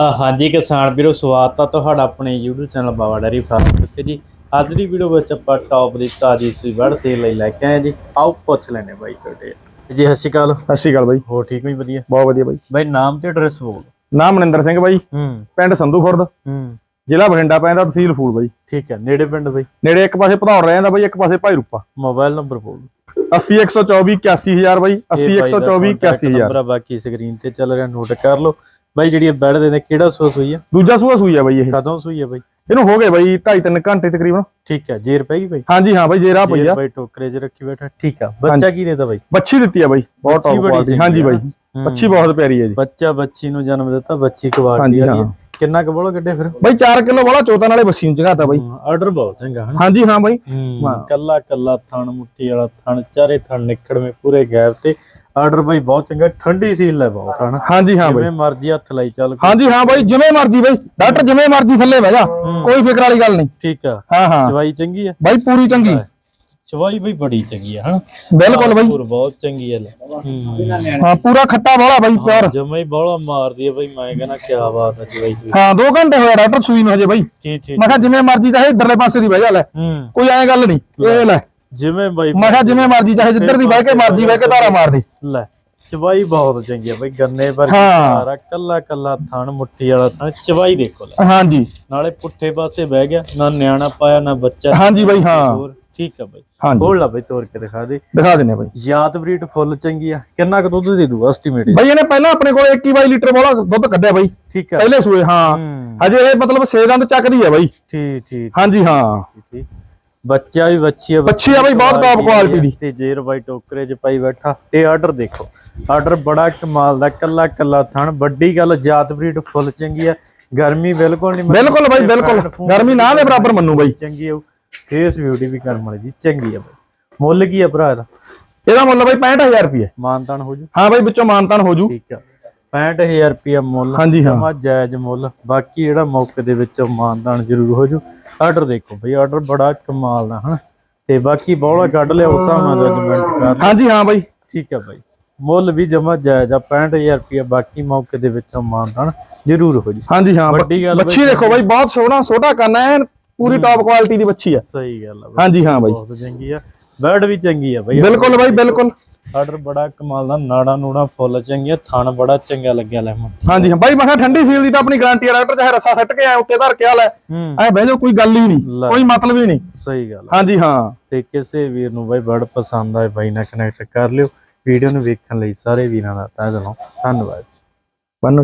ਹਾਂਜੀ ਕਿਸਾਨ ਵੀਰੋ ਸਵਾਗਤ ਆ ਤੁਹਾਡਾ ਆਪਣੇ YouTube channel Bawa dairy farm ਉੱਤੇ ਜੀ। ਅੱਜ ਦੀ ਵੀਡੀਓ ਵਿੱਚ ਆਪਾਂ ਟੌਪ ਦੀ ਤਾਜੀ ਸੂਈ ਵੜ ਸੇਲ ਲਈ ਲੈ ਕੇ ਆਏ ਜੀ। ਆਓ ਪੁੱਛ ਲੈਣੇ ਬਾਈ ਤੁਹਾਡੇ। ਜੀ ਸਤਿ ਸ਼੍ਰੀ ਅਕਾਲ। ਸਤਿ ਸ਼੍ਰੀ ਅਕਾਲ ਬਾਈ। ਹੋ ਠੀਕ ਹੋ ਜੀ? ਵਧੀਆ। ਬਹੁਤ ਵਧੀਆ ਬਾਈ। ਬਾਈ ਨਾਮ ਤੇ ਐਡਰੈਸ ਬੋਲ ਨਾਮ ਮਨਿੰਦਰ ਸਿੰਘ ਬਾਈ। ਹੂੰ। ਪਿੰਡ ਸੰਧੂ ਖੁਰਦ। ਹੂੰ। ਜ਼ਿਲ੍ਹਾ ਬਠਿੰਡਾ ਪੈਂਦਾ ਤਹਿਸੀਲ ਫੂਲ ਬਾਈ। ਠੀਕ ਹੈ ਨੇੜੇ ਪਿੰਡ ਬਾਈ? ਨੇੜੇ ਇੱਕ ਪਾਸੇ ਭਦੌੜ ਰਹਿ ਜਾਂਦਾ ਬਾਈ ਇੱਕ ਪਾਸੇ ਭਾਈ ਰੂਪਾ। ਮੋਬਾਈਲ ਨੰਬਰ ਬੋਲ 80 124 81000 ਬਾਈ। 80 124 81000 ਨੰਬਰ ਬਾਕੀ ਸਕਰੀਨ ਤੇ ਚੱਲ ਰਿਹਾ ਨੋਟ ਕਰ ਲਓ। ਬਾਈ ਜਿਹੜੀ ਇਹ ਬੈਡ ਦੇ ਨੇ ਕਿਹੜਾ ਸੋਸ ਹੋਈ ਆ? ਦੂਜਾ ਸੂਆ ਸੂਈ ਆ ਬਾਈ ਇਹ। ਕਦੋਂ ਸੂਈ ਆ ਬਾਈ? ਇਹਨੂੰ ਹੋ ਗਏ ਬਾਈ 2.5 3 ਘੰਟੇ ਤਕਰੀਬਨ। ਠੀਕ ਹੈ ਜੇਰ ਪੈ ਗਈ ਬਾਈ? ਹਾਂਜੀ ਹਾਂ ਬਾਈ ਜੇਰਾ ਪਈ ਜੇਰ ਆ ਬਾਈ ਟੋਕਰੇ 'ਚ ਰੱਖੀ ਬੈਠਾ ਠੀਕ ਆ। ਬੱਚਾ ਕੀ ਦੇਦਾ ਬਾਈ? ਬੱਚੀ ਦਿੱਤੀ ਆ ਬਾਈ ਬਹੁਤ ਟੌਪ ਕੁਆਲਿਟੀ ਹਾਂਜੀ ਆ ਬਾਈ। ਬੱਚੀ ਬਹੁਤ ਪਿਆਰੀ ਹੈ ਜੀ। ਬੱਚਾ ਬੱਚੀ ਨੂੰ ਜਨਮ ਦਿੱਤਾ ਬੱਚੀ ਹਾਂ। ਹੈ। ਕਿੰਨਾ ਕੁ ਬੋਲੋ ਗੱਡੇ ਫਿਰ? ਬਾਈ 4 ਕਿਲੋ ਵਾਲਾ ਚੋਤਾਂ ਨਾਲੇ ਬੱਸੀ ਨੂੰ ਚਗਾਤਾ ਬਾਈ। ਆਰਡਰ ਬਹੁਤ ਹਨਾ? ਹਾਂਜੀ ਹਾਂ ਬਾਈ। ਕੱਲਾ ਕੱਲਾ ਥਣ ਮੁੱਠੀ ਵਾਲਾ ਥਣ ਚਾਰੇ ਥਣ ਨਿਕੜਵੇਂ ਪੂਰੇ ਗੈਪ ਤੇ। ਆਰਡਰ ਬਾਈ ਬਹੁਤ ਚੰਗਾ ਠੰਡੀ ਸੀਲ ਹੈ ਬਹੁਤ ਹਨਾ? ਹਾਂਜੀ ਹਾਂ ਬਾਈ। ਜਿਵੇਂ ਮਰਜ਼ੀ ਹੱਥ ਲਾਈ ਚੱਲ ਹਾਂਜੀ ਹਾਂ ਬਾਈ ਜਿਵੇਂ ਮਰਜ਼ੀ ਬਾਈ ਡਾਕਟਰ ਜਿਵੇਂ ਮਰਜ਼ੀ ਥੱਲੇ ਬਹਿ ਜਾ ਕੋਈ ਫਿਕਰ ਵਾਲੀ ਗੱਲ ਨਹੀਂ। ਠੀਕ ਆ। ਹਾਂ ਹਾਂ। ਚਵਾਈ ਚੰਗੀ ਆ? ਬਾਈ ਪੂਰੀ ਚੰਗੀ। ਚਵਾਈ ਬਈ ਬੜੀ ਚੰਗੀ ਆ ਹਨਾ? ਬਿਲਕੁਲ ਬਾਈ। ਬਹੁਤ ਚੰਗੀ ਆ ਲੈ। ਹੂੰ। ਪੂਰਾ ਖੱਟਾ ਵਾਲਾ ਬਾਈ ਪਿਓਰ। ਜਮਾ ਹੀ ਬੋਲਾ ਮਾਰਦੀ ਆ ਬਈ ਮੈਂ ਕਹਿੰਦਾ ਕੀ ਬਾਤ ਆ ਚਵਾਈ ਚਵਾਈ। ਹਾਂ 2 ਘੰਟੇ ਹੋਇਆ ਡਾਕਟਰ ਸੂਈ ਨੂੰ ਹਜੇ ਬਾਈ। ਠੀਕ ਠੀਕ ਮੈਂ ਕਿਹਾ ਜਿਵੇਂ ਮਰਜ਼ੀ ਚਾਹੇ ਇੱਧਰਲੇ ਪਾਸੇ ਦੀ ਬਹਿ ਜਾ ਲੈ। ਕੋਈ ਐਂ ਗੱਲ ਨਹੀਂ ਇਹ ਲੈ। ਜਿਵੇਂ ਬਾਈ ਮੈਂ ਕਿਹਾ ਜਿਵੇਂ ਮਰਜ਼ੀ ਚਾਹੇ ਜਿੱਧਰ ਦੀ ਬਹਿ ਕੇ ਮਰਜ਼ੀ ਬਹਿ ਕੇ ਧਾਰਾ ਮਾਰ ਦੇ ਲੈ ਚਵਾਈ ਬਹੁਤ ਚੰਗੀ ਆ ਬਈ ਗੰਨੇ ਪਰ ਹਾਂ। ਸਾਰਾ ਕੱਲਾ ਕੱਲਾ ਥਣ ਮੁੱਠੀ ਵਾਲਾ ਥਣ ਚਵਾਈ ਦੇਖੋ ਲੈ। ਹਾਂਜੀ। ਨਾਲੇ ਪੁੱਠੇ ਪਾਸੇ ਬਹਿ ਗਿਆ ਨਾ ਨਿਆਣਾ ਪਾਇਆ ਨਾ ਬੱਚਾ ਹਾਂਜੀ ਬਾਈ ਹਾਂ। ਠੀਕ ਆ ਬਈ। ਹੋਰ ਲਾ ਬਈ ਤੋੜ ਕੇ ਦਿਖਾ ਦੇ। ਦਿਖਾ ਦਿੰਨੇ ਬਾਈ। ਯਾਦ ਬਰੀਡ ਫੁੱਲ ਚੰਗੀ ਆ। ਕਿੰਨਾ ਕੁ ਦੁੱਧ ਦੇ ਦੂ ਐਸਟੀਮੇਟ ਬਾਈ ਇਹਨੇ ਪਹਿਲਾਂ ਆਪਣੇ ਕੋਲ 21 22 ਲੀਟਰ ਵਾਲਾ ਦੁੱਧ ਕੱਢਿਆ ਬਾਈ। ਠੀਕ ਆ। ਪਹਿਲੇ ਸੂਏ ਹਾਂ। ਹਜੇ ਇਹ ਮਤਲਬ ਛੇ ਦੰਦ ਚੱਕਦੀ ਆ ਬਾਈ। ਠੀਕ ਠੀਕ ਹਾਂਜੀ ਹਾਂ। ਠੀਕ, ਠੀਕ। ਬੱਚਾ ਵੀ ਬੱਚੀ ਆ ਬੱਚੀ ਆ ਬਈ, ਬਹੁਤ top quality ਦੀ। ਤੇ ਜੇਰ ਬਾਈ ਟੋਕਰੇ 'ਚ ਪਾਈ ਬੈਠਾ ਤੇ ਆਰਡਰ ਦੇਖੋ। ਆਰਡਰ ਬੜਾ ਕਮਾਲ ਦਾ ਕੱਲਾ ਕੱਲਾ ਥਣ ਵੱਡੀ ਗੱਲ ਜਾਤ ਬਰੀਡ ਫੁੱਲ ਚੰਗੀ ਆ ਗਰਮੀ ਬਿਲਕੁਲ ਨਹੀਂ ਬਿਲਕੁਲ ਬਾਈ ਬਿਲਕੁਲ। ਗਰਮੀ ਨਾ ਦੇ ਬਰਾਬਰ ਮੰਨੂ ਬਾਈ। ਚੰਗੀ ਆ ਫੇਸ ਬਿਊਟੀ ਵੀ ਕਰਮ ਵਾਲੀ ਜੀ ਚੰਗੀ ਆ ਬਾਈ। ਮੁੱਲ ਕੀ ਆ ਭਰਾ ਇਹਦਾ? ਇਹਦਾ ਮੁੱਲ ਬਾਈ 65000 ਰੁਪਏ ਮਾਨਤਾਨ ਹੋ ਜੂ। ਹਾਂ ਬਾਈ ਵਿੱਚੋਂ ਮਾਨਤਾਨ ਹੋ ਜੂ। ਠੀਕ ਆ। 65000 ਰੁਪਿਆ ਮੁੱਲ ਹਾਂਜੀ ਹਾਂ। ਜਾਇਜ਼ ਮੁੱਲ। ਬਾਕੀ ਜਿਹੜਾ ਮੌਕੇ ਦੇ ਵਿੱਚੋਂ ਮਾਨਦਾਨ ਜ਼ਰੂਰ ਹੋ ਜੂ ਆਰਡਰ ਦੇਖੋ ਬਈ ਆਰਡਰ ਬੜਾ ਕਮਾਲ ਦਾ ਹਨਾ? ਤੇ ਬਾਕੀ ਬੌਲਾ ਕੱਢ ਲਿਆ ਉਸ ਹਿਸਾਬ ਨਾਲ ਜਜਮੈਂਟ ਕਰ। ਹਾਂਜੀ ਹਾਂ ਬਾਈ। ਠੀਕ ਆ ਬਾਈ। ਮੁੱਲ ਵੀ ਜਮਾ ਜਾਇਜ਼ ਆ 65000 ਰੁਪਿਆ ਬਾਕੀ ਮੌਕੇ ਦੇ ਵਿੱਚੋਂ ਮਾਨਦਾਨ ਜ਼ਰੂਰ ਹੋ ਜੂ ਹਾਂਜੀ ਹਾਂ ਵੱਡੀ ਗੱਲ ਬੱਚੀ ਦੇਖੋ ਬਾਈ ਬਹੁਤ ਸੋਹਣਾ ਛੋਟਾ ਕੰਨ ਐਨ ਪੂਰੀ ਟਾਪ ਕੁਆਲਿਟੀ ਦੀ ਬੱਚੀ ਆ। ਸਹੀ ਗੱਲ ਆ ਹਾਂਜੀ ਹਾਂ ਬਾਈ। ਬਹੁਤ ਚੰਗੀ ਆ। ਬਰਡ ਵੀ ਚੰਗੀ ਆ ਬਾਈ। ਬਿਲਕੁਲ ਬਾਈ ਬਿਲਕੁਲ। ਆਰਡਰ ਬੜਾ ਕਮਾਲ ਦਾ ਨਾੜਾ ਨੂੜਾ ਫੁੱਲ ਚੰਗੀਆਂ ਥਣ ਬੜਾ ਚੰਗਾ ਲੱਗਿਆ ਲੈ ਮੈਨੂੰ ਹਾਂਜੀ ਹਾਂ ਬਾਈ ਮੈਂ ਕਿਹਾ ਠੰਡੀ ਸੀਲ ਦੀ ਤਾਂ ਆਪਣੀ ਗਾਰੰਟੀ ਆ ਡਾਕਟਰ ਚਾਹੇ ਰੱਸਾ ਸੱਟ ਕੇ ਐ ਉੱਤੇ ਧਰ ਕੇ ਆ ਲੈ। ਐ ਬਹਿ ਜਾਓ ਕੋਈ ਗੱਲ ਹੀ ਨਹੀਂ। ਕੋਈ ਮਤਲਬ ਹੀ ਨਹੀਂ। ਸਹੀ ਗੱਲ ਹਾਂਜੀ ਹਾਂ। ਤੇ ਕਿਸੇ ਵੀਰ ਨੂੰ ਬਾਈ ਬੜ ਪਸੰਦ ਆਏ ਬਾਈ ਨਾਲ ਕਨੈਕਟ ਕਰ ਲਿਓ। ਵੀਡੀਓ ਨੂੰ ਵੇਖਣ ਲਈ ਸਾਰੇ ਵੀਰਾਂ ਦਾ ਤਹਿ ਦਿਲੋਂ ਧੰਨਵਾਦ ਜੀ। ਬੰਨੋ